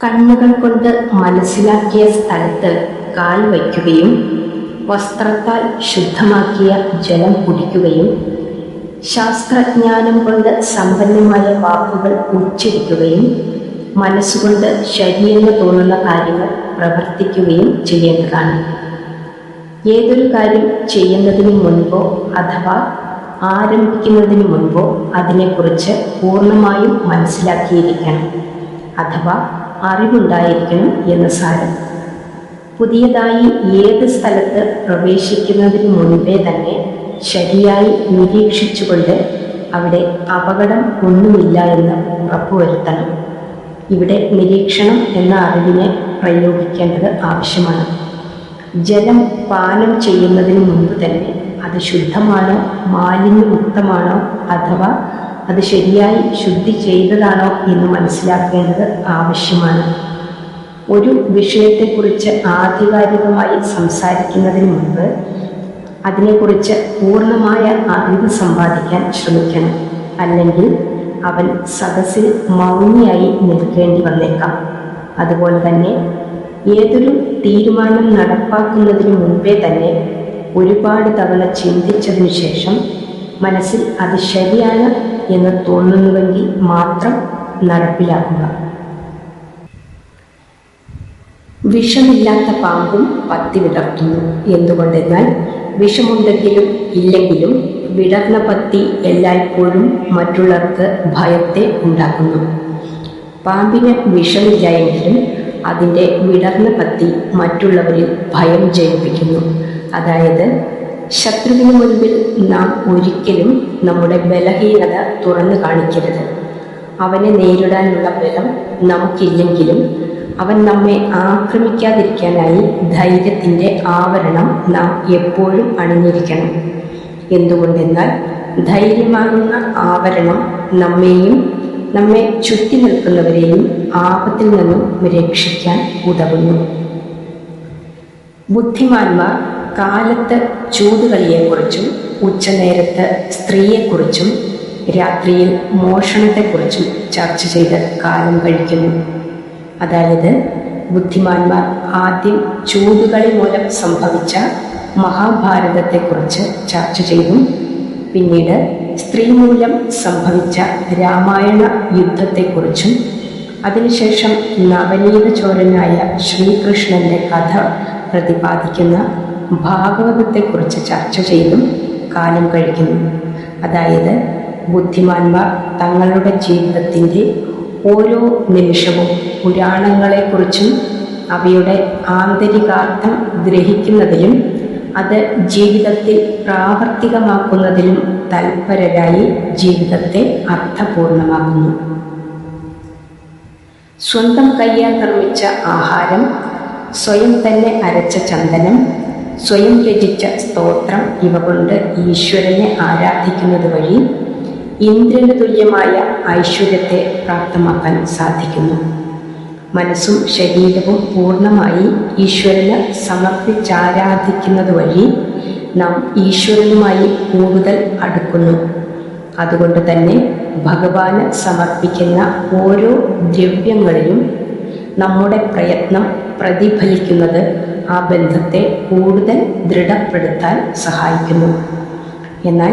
കണ്ണുകൾ കൊണ്ട് മനസ്സിലാക്കിയ സ്ഥലത്ത് കാൽ വയ്ക്കുകയും വസ്ത്രത്താൽ ശുദ്ധമാക്കിയ ജലം കുടിക്കുകയും ശാസ്ത്രജ്ഞാനം കൊണ്ട് സമ്പന്നമായ വാക്കുകൾ ഉച്ചരിക്കുകയും മനസ്സുകൊണ്ട് ശരിയെന്ന് തോന്നുന്ന കാര്യങ്ങൾ പ്രവർത്തിക്കുകയും ചെയ്യേണ്ടതാണ്. ഏതൊരു കാര്യം ചെയ്യുന്നതിന് മുൻപോ അഥവാ ആരംഭിക്കുന്നതിന് മുൻപോ അതിനെക്കുറിച്ച് പൂർണമായും മനസ്സിലാക്കിയിരിക്കണം. അഥവാ അറിവുണ്ടായിരിക്കണം എന്ന് സാരം. പുതിയതായി ഏത് സ്ഥലത്ത് പ്രവേശിക്കുന്നതിന് മുൻപേ തന്നെ ശരിയായി നിരീക്ഷിച്ചുകൊണ്ട് അവിടെ അപകടം ഒന്നുമില്ല എന്ന് ഉറപ്പുവരുത്തണം. ഇവിടെ നിരീക്ഷണം എന്ന അറിവിനെ പ്രയോഗിക്കേണ്ടത് ആവശ്യമാണ്. ജലം പാനം ചെയ്യുന്നതിന് മുൻപ് തന്നെ അത് ശുദ്ധമാണോ മാലിന്യമുക്തമാണോ അഥവാ അത് ശരിയായി ശുദ്ധി ചെയ്തതാണോ എന്ന് മനസ്സിലാക്കേണ്ടത് ആവശ്യമാണ്. ഒരു വിഷയത്തെക്കുറിച്ച് ആധികാരികമായി സംസാരിക്കുന്നതിന് മുമ്പ് അതിനെക്കുറിച്ച് പൂർണമായ അറിവ് സമ്പാദിക്കാൻ ശ്രമിക്കണം. അല്ലെങ്കിൽ അവൻ സദസ്സിൽ മൗനിയായി നിൽക്കേണ്ടി വന്നേക്കാം. അതുപോലെ തന്നെ ഏതൊരു തീരുമാനം നടപ്പാക്കുന്നതിന് മുൻപേ തന്നെ ഒരുപാട് തവണ ചിന്തിച്ചതിനു ശേഷം മനസ്സിൽ അത് ശരിയാണ് എന്ന് തോന്നുന്നുവെങ്കിൽ മാത്രം നടപ്പിലാക്കുക. വിഷമില്ലാത്ത പാമ്പും പത്തി വിടർത്തുന്നു. എന്തുകൊണ്ടെന്നാൽ വിഷമുണ്ടെങ്കിലും ഇല്ലെങ്കിലും വിടർന്ന പത്തി എല്ലായ്പ്പോഴും മറ്റുള്ളവർക്ക് ഭയത്തെ ഉണ്ടാക്കുന്നു. പാമ്പിന് വിഷമില്ല എങ്കിലും അതിന്റെ വിടർന്ന പത്തി മറ്റുള്ളവരിൽ ഭയം ജയിപ്പിക്കുന്നു അതായത് ശത്രുവിന് മുൻപിൽ നാം ഒരിക്കലും നമ്മുടെ ബലഹീനത തുറന്നു കാണിക്കരുത്. അവനെ നേരിടാനുള്ള ബലം നമുക്കില്ലെങ്കിലും അവൻ നമ്മെ ആക്രമിക്കാതിരിക്കാനായി ധൈര്യത്തിന്റെ ആവരണം നാം എപ്പോഴും അണിഞ്ഞിരിക്കണം. എന്തുകൊണ്ടെന്നാൽ ധൈര്യമാകുന്ന ആവരണം നമ്മെയും നമ്മെ ചുറ്റി നിൽക്കുന്നവരെയും ആപത്തിൽ നിന്നും രക്ഷിക്കാൻ ഉതകുന്നു. ബുദ്ധിമാന്മാർ കാലത്ത് ചൂതുകളിയെക്കുറിച്ചും ഉച്ചനേരത്ത് സ്ത്രീയെക്കുറിച്ചും രാത്രിയിൽ മോഷണത്തെക്കുറിച്ചും ചർച്ച ചെയ്ത് കാലം കഴിക്കുന്നു. അതായത് ബുദ്ധിമാന്മാർ ആദ്യം ചൂതുകളി മൂലം സംഭവിച്ച മഹാഭാരതത്തെക്കുറിച്ച് ചർച്ച ചെയ്തു. പിന്നീട് സ്ത്രീ മൂലം സംഭവിച്ച രാമായണ യുദ്ധത്തെക്കുറിച്ചും അതിനുശേഷം നവനീത ചോരനായ ശ്രീകൃഷ്ണന്റെ കഥ പ്രതിപാദിക്കുന്ന ഭാഗവതത്തെക്കുറിച്ച് ചർച്ച ചെയ്തും കാലം കഴിക്കുന്നു. അതായത് ബുദ്ധിമാന്മാർ തങ്ങളുടെ ജീവിതത്തിന്റെ ഓരോ നിമിഷവും പുരാണങ്ങളെക്കുറിച്ചും അവയുടെ ആന്തരികാർത്ഥം ഗ്രഹിക്കുന്നതിലും അത് ജീവിതത്തിൽ പ്രാവർത്തികമാക്കുന്നതിലും തൽപരരായി ജീവിതത്തെ അർത്ഥപൂർണമാക്കുന്നു. സ്വന്തം കയ്യാൽ നിർമ്മിച്ച ആഹാരം സ്വയം തന്നെ അരച്ച ചന്ദനം സ്വയം രചിച്ച സ്തോത്രം ഇവ കൊണ്ട് ഈശ്വരനെ ആരാധിക്കുന്നത് വഴി ഇന്ദ്രന് തുല്യമായ ഐശ്വര്യത്തെ പ്രാപ്തമാക്കാൻ സാധിക്കുന്നു. മനസ്സും ശരീരവും പൂർണമായി ഈശ്വരന് സമർപ്പിച്ചാരാധിക്കുന്നത് വഴി നാം ഈശ്വരനുമായി കൂടുതൽ അടുക്കുന്നു. അതുകൊണ്ട് തന്നെ ഭഗവാന് സമർപ്പിക്കുന്ന ഓരോ ദ്രവ്യങ്ങളിലും നമ്മുടെ പ്രയത്നം പ്രതിഫലിക്കുന്നത് ആ ബന്ധത്തെ കൂടുതൽ ദൃഢപ്പെടുത്താൻ സഹായിക്കുന്നു. എന്നാൽ